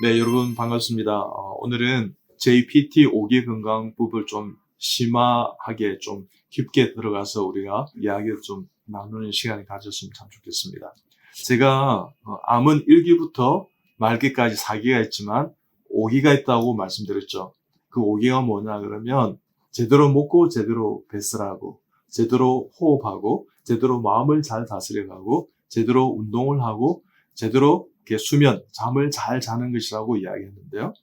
네, 여러분 반갑습니다. 어, 오늘은 JPT 5기 건강법을 좀 심화하게 좀 깊게 들어가서 우리가 이야기를 좀 나누는 시간을 가졌으면 참 좋겠습니다. 제가 어, 암은 1기부터 말기까지 4기가 있지만 5기가 있다고 말씀드렸죠. 그 5기가 뭐냐 그러면 제대로 먹고 제대로 배설하고 제대로 호흡하고 제대로 마음을 잘 다스려가고 제대로 운동을 하고 제대로 이렇게 수면, 잠을 잘 자는 것이라고 이야기했는데요.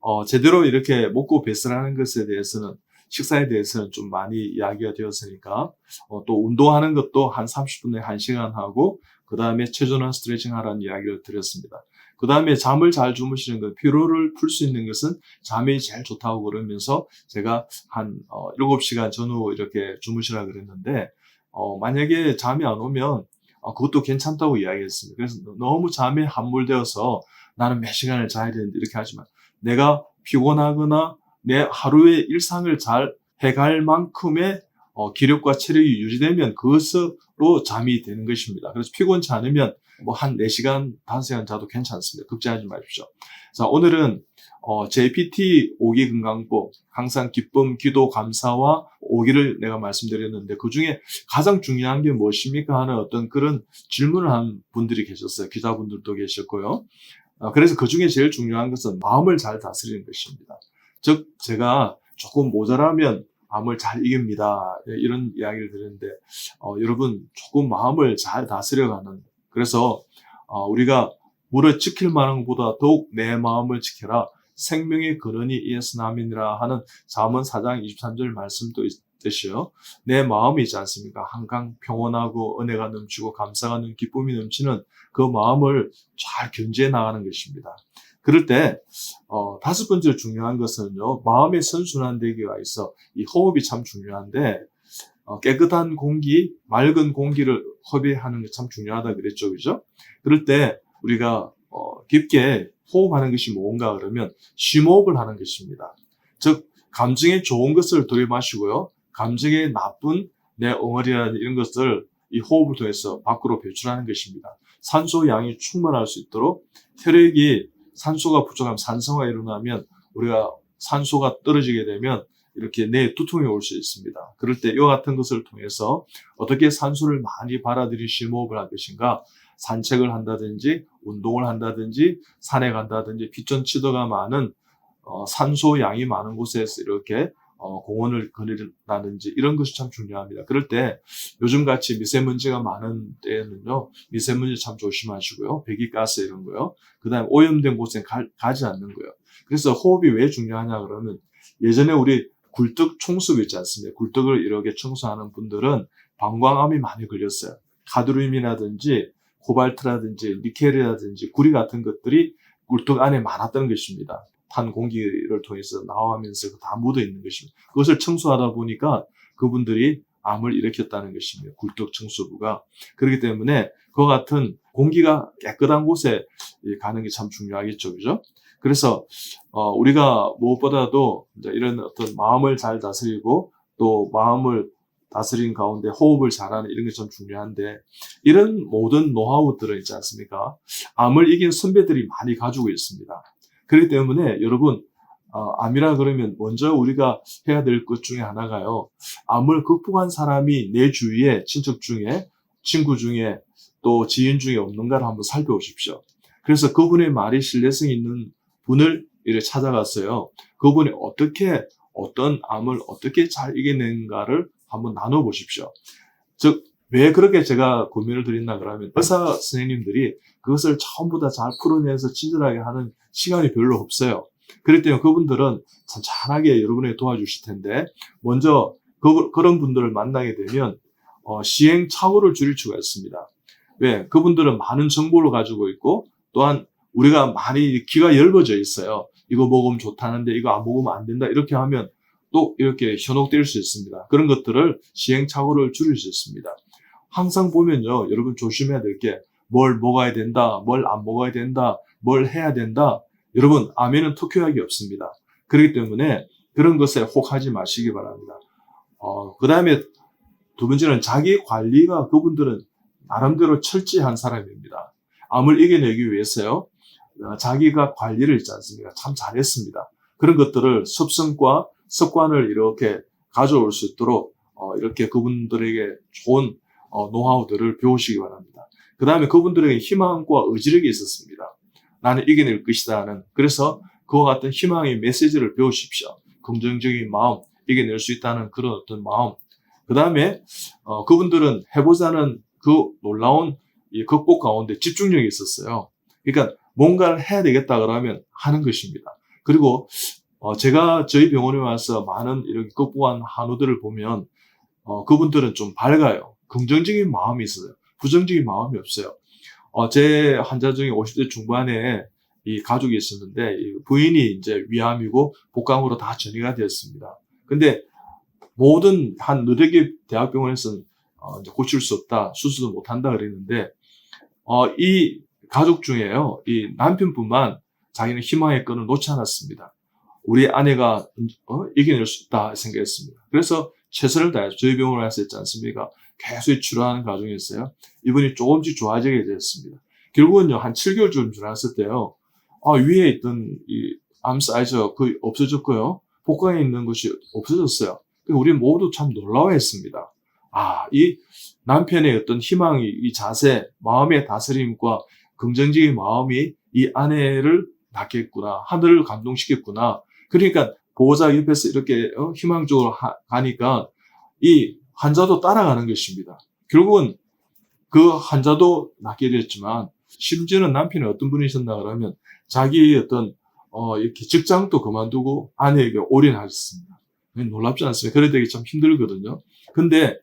어, 제대로 이렇게 먹고 배설하는 것에 대해서는 식사에 대해서는 좀 많이 이야기가 되었으니까 어, 또 운동하는 것도 한 30분에 1시간 하고 그 다음에 체조나 스트레칭 하라는 이야기를 드렸습니다. 그 다음에 잠을 잘 주무시는 것, 피로를 풀 수 있는 것은 잠이 제일 좋다고 그러면서 제가 한 어, 7시간 전후 이렇게 주무시라 그랬는데 어, 만약에 잠이 안 오면 어, 그것도 괜찮다고 이야기했습니다. 그래서 너무 잠에 함몰되어서 나는 몇 시간을 자야 되는데 이렇게 하지만 내가 피곤하거나 내 하루의 일상을 잘 해갈 만큼의 어, 기력과 체력이 유지되면 그것으로 잠이 되는 것입니다. 그래서 피곤치 않으면 뭐 한 4시간, 5시간 자도 괜찮습니다. 걱정하지 마십시오. 자, 오늘은 어, JPT 5기 건강법, 항상 기쁨, 기도, 감사와 5기를 내가 말씀드렸는데 그 중에 가장 중요한 게 무엇입니까 하는 어떤 그런 질문을 한 분들이 계셨어요. 기자분들도 계셨고요. 어, 그래서 그 중에 제일 중요한 것은 마음을 잘 다스리는 것입니다. 즉, 제가 조금 모자라면 마음을 잘 이깁니다. 네, 이런 이야기를 드렸는데, 어, 여러분, 조금 마음을 잘 다스려가는, 그래서, 어, 우리가 물을 지킬 만한 것보다 더욱 내 마음을 지켜라. 생명의 근원이 이에서 남이니라 하는 잠언 4장 23절 말씀도 있듯이요. 내 마음이 있지 않습니까? 항상 평온하고 은혜가 넘치고 감사가 넘 기쁨이 넘치는 그 마음을 잘 견제해 나가는 것입니다. 그럴 때 어, 다섯 번째로 중요한 것은요. 마음의 선순환 되기가 있어 이 호흡이 참 중요한데 어, 깨끗한 공기, 맑은 공기를 섭외하는 게 참 중요하다 그랬죠, 그죠? 그럴 때 우리가 어, 깊게 호흡하는 것이 뭔가 그러면 심호흡을 하는 것입니다. 즉 감정에 좋은 것을 들이마시고요. 감정에 나쁜 내 엉어리라는 이런 것을 이 호흡을 통해서 밖으로 배출하는 것입니다. 산소 양이 충분할 수 있도록 혈액이 산소가 부족하면 산성화 일어나면 우리가 산소가 떨어지게 되면 이렇게 내 두통이 올 수 있습니다. 그럴 때 이와 같은 것을 통해서 어떻게 산소를 많이 받아들인 심호흡을 할 것인가 산책을 한다든지 운동을 한다든지 산에 간다든지 빛전치도가 많은 어, 산소 양이 많은 곳에서 이렇게 어, 공원을 거린다든지 이런 것이 참 중요합니다. 그럴 때 요즘 같이 미세먼지가 많은 때에는요 미세먼지 참 조심하시고요 배기가스 이런 거요. 그 다음에 오염된 곳에 가, 가지 않는 거예요. 그래서 호흡이 왜 중요하냐 그러면 예전에 우리 굴뚝 청소 있지 않습니까? 굴뚝을 이렇게 청소하는 분들은 방광암이 많이 걸렸어요. 가드륨이라든지 코발트라든지 니켈이라든지 구리 같은 것들이 굴뚝 안에 많았던 것입니다. 탄 공기를 통해서 나오면서 다 묻어 있는 것입니다. 그것을 청소하다 보니까 그분들이 암을 일으켰다는 것입니다. 굴뚝 청소부가. 그렇기 때문에 그 같은 공기가 깨끗한 곳에 가는 게 참 중요하겠죠. 그죠? 그래서, 어, 우리가 무엇보다도 이런 어떤 마음을 잘 다스리고 또 마음을 다스린 가운데 호흡을 잘하는 이런 게좀 중요한데 이런 모든 노하우들은 있지 않습니까? 암을 이긴 선배들이 많이 가지고 있습니다. 그렇기 때문에 여러분 어, 암이라 그러면 먼저 우리가 해야 될 것 중에 하나가요. 암을 극복한 사람이 내 주위에 친척 중에 친구 중에 또 지인 중에 없는가를 한번 살펴보십시오. 그래서 그분의 말이 신뢰성 있는 분을 이렇게 찾아갔어요. 그분이 어떻게 어떤 암을 어떻게 잘 이겨낸가를 한번 나눠보십시오. 즉, 왜 그렇게 제가 고민을 드렸나 그러면 의사 선생님들이 그것을 전부 다 잘 풀어내서 친절하게 하는 시간이 별로 없어요. 그렇기 때문에 그분들은 찬찬하게 여러분에게 도와주실 텐데 먼저 그, 런 분들을 만나게 되면 어, 시행착오를 줄일 수가 있습니다. 왜? 그분들은 많은 정보를 가지고 있고 또한 우리가 많이 귀가 열어져 있어요. 이거 먹으면 좋다는데 이거 안 먹으면 안 된다 이렇게 하면 또 이렇게 현혹될 수 있습니다. 그런 것들을 시행착오를 줄일 수 있습니다. 항상 보면요, 여러분 조심해야 될 게 뭘 먹어야 된다, 뭘 안 먹어야 된다, 뭘 해야 된다. 여러분, 암에는 특효약이 없습니다. 그렇기 때문에 그런 것에 혹하지 마시기 바랍니다. 어, 그 다음에 두 번째는 자기 관리가 그분들은 나름대로 철저한 사람입니다. 암을 이겨내기 위해서요, 어, 자기가 관리를 있지 않습니까? 참 잘했습니다. 그런 것들을 습성과 습관을 이렇게 가져올 수 있도록 어, 이렇게 그분들에게 좋은 어, 노하우들을 배우시기 바랍니다. 그 다음에 그분들에게 희망과 의지력이 있었습니다. 나는 이겨낼 것이다 하는 그래서 그와 같은 희망의 메시지를 배우십시오. 긍정적인 마음, 이겨낼 수 있다는 그런 어떤 마음. 그 다음에 어, 그분들은 해보자는 그 놀라운 이 극복 가운데 집중력이 있었어요. 그러니까 뭔가를 해야 되겠다 그러면 하는 것입니다. 그리고 어, 제가 저희 병원에 와서 많은 이렇게 극복한 한우들을 보면 어, 그분들은 좀 밝아요. 긍정적인 마음이 있어요. 부정적인 마음이 없어요. 어, 제 환자 중에 50대 중반에 이 가족이 있었는데 이 부인이 이제 위암이고 복강으로 다 전이가 되었습니다. 근데 모든 한개 대학병원에서는 어, 이제 고칠 수 없다, 수술도 못 한다 그랬는데 어, 이 가족 중에요, 이 남편뿐만 자기는 희망의 끈을 놓지 않았습니다. 우리 아내가 어, 이겨낼 수 있다 생각했습니다. 그래서 최선을 다해서 저희 병원에 와서 했지 않습니까? 계속 치료하는 과정이었어요. 이분이 조금씩 좋아지게 되었습니다. 결국은요, 한 7개월쯤 지났을 때요, 아, 위에 있던 이 암 사이즈가 거의 없어졌고요. 복강에 있는 것이 없어졌어요. 우리 모두 참 놀라워했습니다. 아, 이 남편의 어떤 희망이, 이 자세, 마음의 다스림과 긍정적인 마음이 이 아내를 낳겠구나. 하늘을 감동시켰구나. 그러니까 보호자 옆에서 이렇게 어, 희망적으로 하, 가니까 이 환자도 따라가는 것입니다. 결국은 그 환자도 낫게 됐지만 심지어는 남편이 어떤 분이셨나 그러면 자기의 어떤 어, 이렇게 직장도 그만두고 아내에게 올인하셨습니다. 놀랍지 않습니까? 그래 되게 참 힘들거든요. 근데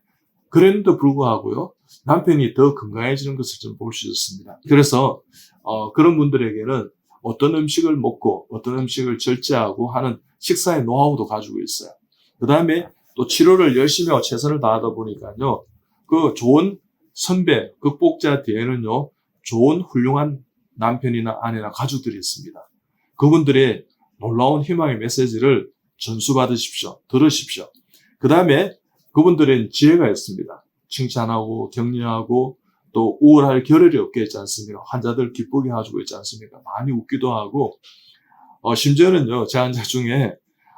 그랬는데도 불구하고요, 남편이 더 건강해지는 것을 좀 볼 수 있었습니다. 그래서 어, 그런 분들에게는 어떤 음식을 먹고 어떤 음식을 절제하고 하는 식사의 노하우도 가지고 있어요. 그 다음에 또 치료를 열심히 하고 최선을 다하다 보니까요, 그 좋은 선배, 극복자 뒤에는요, 좋은 훌륭한 남편이나 아내나 가족들이 있습니다. 그분들의 놀라운 희망의 메시지를 전수받으십시오. 들으십시오. 그 다음에 그분들은 지혜가 있습니다. 칭찬하고 격려하고 또 우월할 겨를이 없게 있지 않습니까? 환자들 기쁘게 해주고 있지 않습니까? 많이 웃기도 하고 어, 심지어는요, 제 환자 중에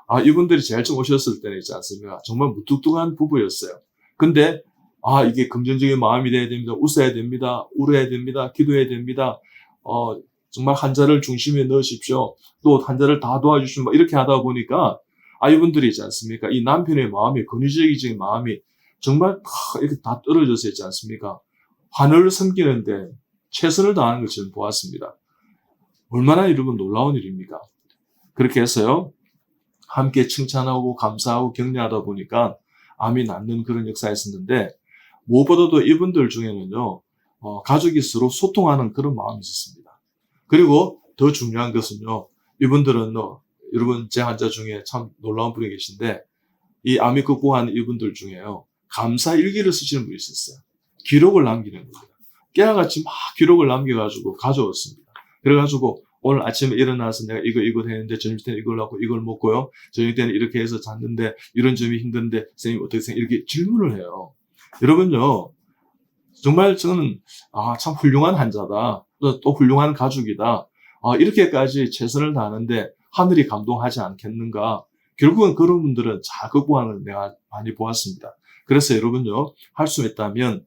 아, 이분들이 제일 처음 오셨을 때는 있지 않습니까? 정말 무뚝뚝한 부부였어요. 근데 아, 이게 긍정적인 마음이 돼야 됩니다. 웃어야 됩니다. 울어야 됩니다. 기도해야 됩니다. 어, 정말 환자를 중심에 넣으십시오. 또 환자를 다 도와주시면 뭐 이렇게 하다 보니까 아, 이분들이 있지 않습니까? 이 남편의 마음이, 권위적인 마음이 정말 다 이렇게 다 떨어져서 있지 않습니까? 하늘을 섬기는데 최선을 다하는 저는 보았습니다. 얼마나 이러면 놀라운 일입니까? 그렇게 해서요, 함께 칭찬하고 감사하고 격려하다 보니까 암이 낫는 그런 역사였었는데, 무엇보다도 이분들 중에는요, 어, 가족이 서로 소통하는 그런 마음이 있었습니다. 그리고 더 중요한 것은요, 이분들은 어, 여러분 제 환자 중에 참 놀라운 분이 계신데 이 암이 극복한 이분들 중에요, 감사 일기를 쓰시는 분이 있었어요. 기록을 남기는 겁니다. 깨알같이 막 기록을 남겨가지고 가져왔습니다. 그래가지고 오늘 아침에 일어나서 내가 이거 이거 했는데 저녁 때는 이걸 하고 이걸 먹고요. 저녁 때는 이렇게 해서 잤는데 이런 점이 힘든데 선생님 어떻게 생각 이렇게 질문을 해요. 여러분요 정말 저는 아, 참 훌륭한 환자다. 또, 또 훌륭한 가족이다. 아, 이렇게까지 최선을 다하는데 하늘이 감동하지 않겠는가. 결국은 그런 분들은 잘 극복하는 내가 많이 보았습니다. 그래서 여러분요 할 수 있다면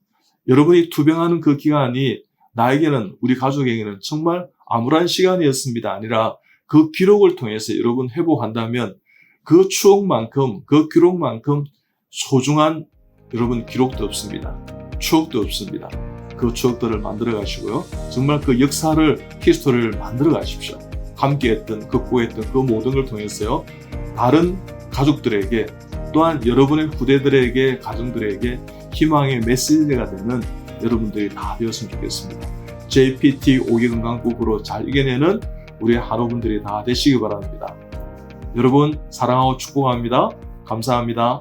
여러분이 투병하는 그 기간이 나에게는 우리 가족에게는 정말 암울한 시간이었습니다. 아니라 그 기록을 통해서 여러분 회복한다면 그 추억만큼 그 기록만큼 소중한 여러분 기록도 없습니다. 추억도 없습니다. 그 추억들을 만들어 가시고요. 정말 그 역사를 히스토리를 만들어 가십시오. 함께 했던 극복했던 그 모든 걸 통해서요. 다른 가족들에게 또한 여러분의 후대들에게 가정들에게 희망의 메시지가 되는 여러분들이 다 되었으면 좋겠습니다. JPT 5기 건강국으로 잘 이겨내는 우리 한우분들이 다 되시기 바랍니다. 여러분 사랑하고 축복합니다. 감사합니다.